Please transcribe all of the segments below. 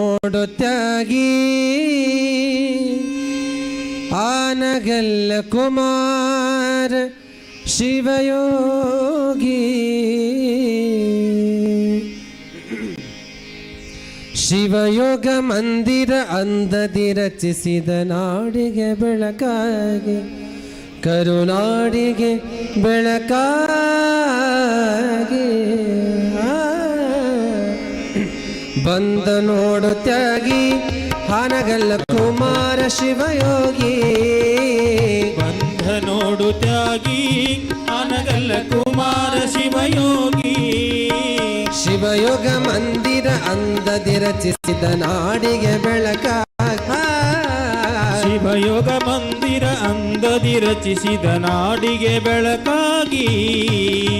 ನೋಡು ತ್ಯಾಗಿ. ಆನಗಲ್ಲ ಕುಮಾರ ಶಿವಯೋಗಿ. ಶಿವಯೋಗ ಮಂದಿರ ಅಂದದಿ ರಚಿಸಿದ ನಾಡಿಗೆ ಬೆಳಕಾಗಿ. ಕರುನಾಡಿಗೆ ಬೆಳಕಾಗಿ. ಬಂದ ನೋಡು ತ್ಯಾಗಿ ಹಾನಗಲ್ಲ ಕುಮಾರ ಶಿವಯೋಗಿ. ಬಂದ ನೋಡು ತ್ಯಾಗಿ ಹಾನಗಲ್ಲ ಕುಮಾರ ಶಿವಯೋಗಿ. ಶಿವಯೋಗ ಮಂದಿರ ಅಂದದಿ ರಚಿಸಿದ ನಾಡಿಗೆ ಬೆಳಕ. ಅಂದದಿ ರಚಿಸಿದ ನಾಡಿಗೆ ಬೆಳಕಾಗಿ.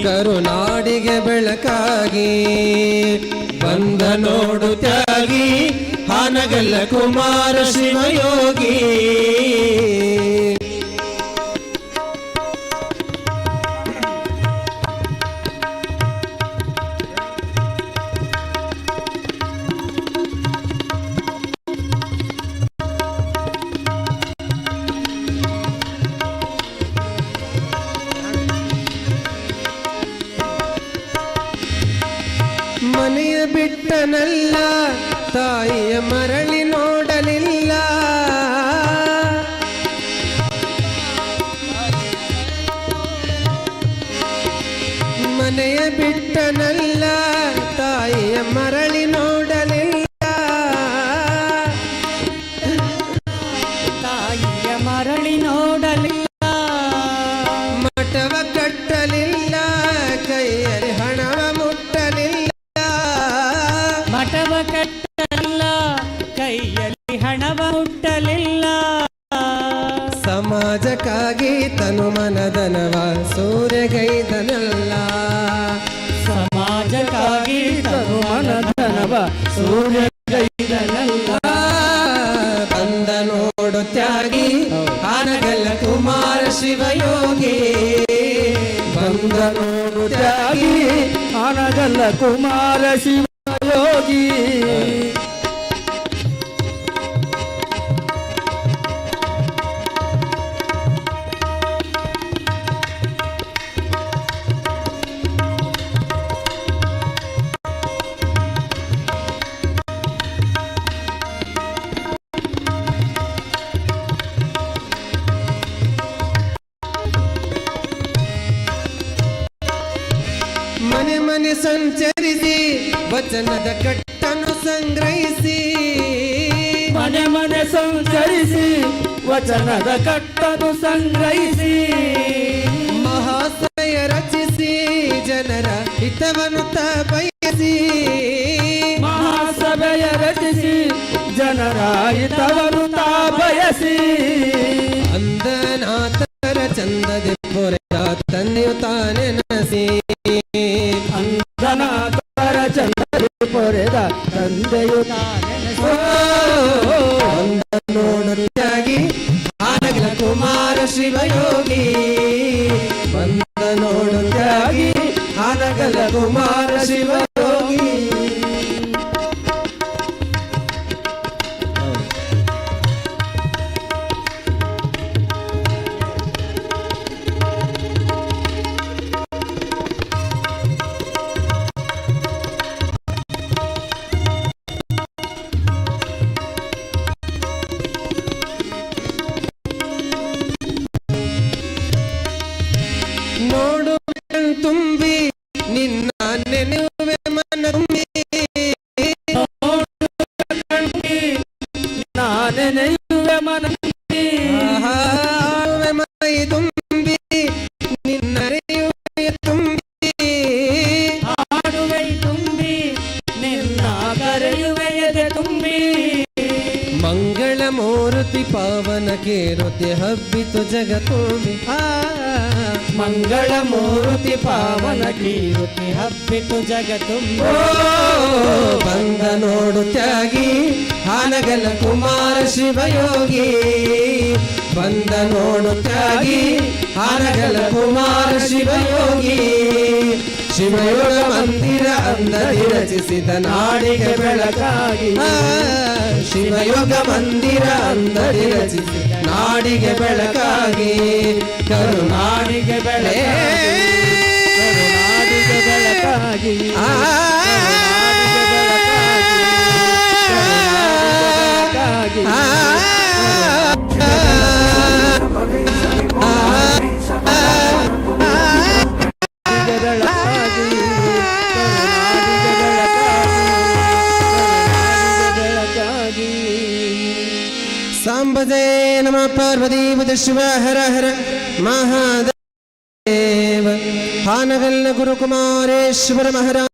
ಕರುನಾಡಿಗೆ ಬೆಳಕಾಗಿ ಬಂದ ನೋಡು ಹಾನಗಲ್ಲ ಕುಮಾರ ಶಿವಯೋಗಿ. ಬಿಟ್ಟನಲ್ಲ ತಾಯಿಯ ಮರಳಿ ನೋಡಲಿಲ್ಲ. ಮನೆಯ ಬಿಟ್ಟನಲ್ಲ ತಾಯಿಯ ಮರಳಿ ಹಣವ ಹುಟ್ಟಲಿಲ್ಲ. ಸಮಾಜಕ್ಕಾಗಿ ತನು ಮನದನವ ಸೂರ್ಯಗೈದನಲ್ಲ. ಸಮಾಜಕ್ಕಾಗಿ ತನು ಮನದನವ ಸೂರ್ಯ ಕೈದನಲ್ಲ ಬಂದ ನೋಡು ತ್ಯಾಗಿ ಆನಗಲ್ಲ ಕುಮಾರ ಶಿವಯೋಗಿ. ಬಂದ ನೋಡು ತ್ಯಾಗಿ ಆನಗಲ್ಲ ಕುಮಾರ ಶಿವಯೋಗಿ. ಸಂಚರಿಸಿ ವಚನದ ಕಟ್ಟನ್ನು ಸಂಗ್ರಹಿಸಿ. ಮನೆ ಮನೆ ಸಂಚರಿಸಿ ವಚನದ ಕಟ್ಟನು ಸಂಗ್ರಹಿಸಿ. ಮಹಾಸಯ ರಚಿಸಿ ಜನರ ಹಿತವನ್ನು ಬಯಸಿ ಮಹಾಸಭೆಯ ರಚಿಸಿ ಜನರ ಹಿತವನ್ನು ಬಯಸಿ ಅಂದನಾಥರ ಚಂದದೆ ಪೊರೆದ ತಂದೆಯು ತಾನೆ ನಸಿ ಅಂದನಾಥರ ಚಂದ್ರ ಪೊರೆದ ತಂದೆಯು ತಾನೆನಸಿ. ಆನಗಿಲ ಕುಮಾರ ಶಿವಯೋಗಿ ಬಂದ ನೋಡುತ್ತಾಗಿ ಆನಗಲ ಕುಮಾರ ಶಿವಯೋಗಿ ನಾನೆನೆಯುವೆ ಮನದಲ್ಲಿ ಆಹಾರುವೆ ಮೈ ತುಂಬಿ ನಿನ್ನರೆಯುವೆ ತುಂಬಿ. ಆಡುವೆ ತುಂಬಿ ನಿನ್ನ ಕರೆಯುವೆ ಎದೆ ತುಂಬಿ. ಮಂಗಳ ಮೂರ್ತಿ ಪಾವನ ಕೇರುತಿ ಹಬ್ಬಿತು ಜಗ ತುಂಬಿ ಆ ಮಂಗಳ ಮೂರ್ತಿ ಪಾವನ ಕೀರುತಿ ಹಬ್ಬಿತು ಜಗ ತುಂಬಿ ಬಂದ ನೋಡು ತ್ಯಾಗಿ. ಹಾನಗಲ ಕುಮಾರ ಶಿವಯೋಗಿ. ಬಂದ ನೋಡುತ್ತಾಗಿ ಹಾನಗಲ ಕುಮಾರ ಶಿವಯೋಗಿ. ಶಿವಯೋಗ ಮಂದಿರ ಅಂದರೆ ರಚಿಸಿದ ನಾಡಿಗೆ ಬೆಳಕಾಗಿ. ಶಿವಯೋಗ ಮಂದಿರ ಅಂದರೆ ರಚಿಸಿದ ನಾಡಿಗೆ ಬೆಳಕಾಗಿ. ಕರುನಾಡಿಗೆ ಬೆಳೆ ಕರುನಾಡಿಗೆ ಬೆಳಕಾಗಿ. ಆ, ನಮ ಪಾರ್ವತಿ ಶಿವ ಹರ ಹರ ಮಹಾದೇವ ಹಾನಗಲ್ಲ ಗುರುಕುಮಾರೇಶ್ವರ ಮಹಾರಾಜ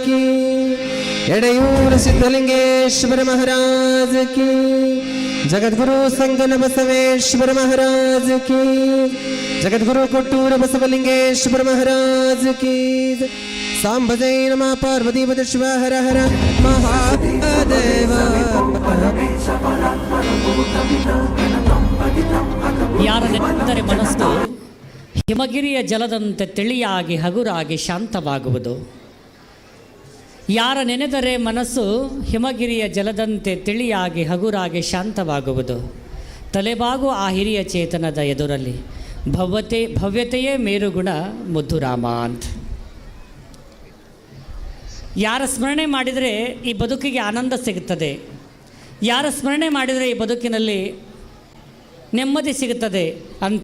ಕಿ ಎಡೆಯೂರ ಸಿದ್ಧಲಿಂಗೇಶ್ವರ ಮಹಾರಾಜ ಕಿ ಜಗದ್ಗುರು ಸಂಗನ ಬಸವೇಶ್ವರ ಮಹಾರಾಜ ಕಿ ಜಗದ್ಗುರು ಕೊಟ್ಟೂರ ಬಸವಲಿಂಗೇಶ್ವರ ಮಹಾರಾಜ ಕಿ ಸಾಂಬಜೈ ನಮ ಪಾರ್ವತಿ ಶಿವ ಹರ ಹರ ಮಹಾದೇವ ಯಾರ ನೆನೆದರೆ ಮನಸ್ಸು ಹಿಮಗಿರಿಯ ಜಲದಂತೆ ತಿಳಿಯಾಗಿ ಹಗುರಾಗಿ ಶಾಂತವಾಗುವುದು. ಯಾರ ನೆನೆದರೆ ಮನಸ್ಸು ಹಿಮಗಿರಿಯ ಜಲದಂತೆ ತಿಳಿಯಾಗಿ ಹಗುರಾಗಿ ಶಾಂತವಾಗುವುದು. ತಲೆಬಾಗು ಆ ಹಿರಿಯ ಚೇತನದ ಎದುರಲ್ಲಿ. ಭವ್ಯತೆ, ಭವ್ಯತೆಯೇ ಮೇರುಗುಣ ಮುದ್ದುರಾಮ ಅಂತ ಯಾರ ಸ್ಮರಣೆ ಮಾಡಿದರೆ ಈ ಬದುಕಿಗೆ ಆನಂದ ಸಿಗುತ್ತದೆ. ಯಾರ ಸ್ಮರಣೆ ಮಾಡಿದರೆ ಈ ಬದುಕಿನಲ್ಲಿ ನೆಮ್ಮದಿ ಸಿಗುತ್ತದೆ ಅಂತ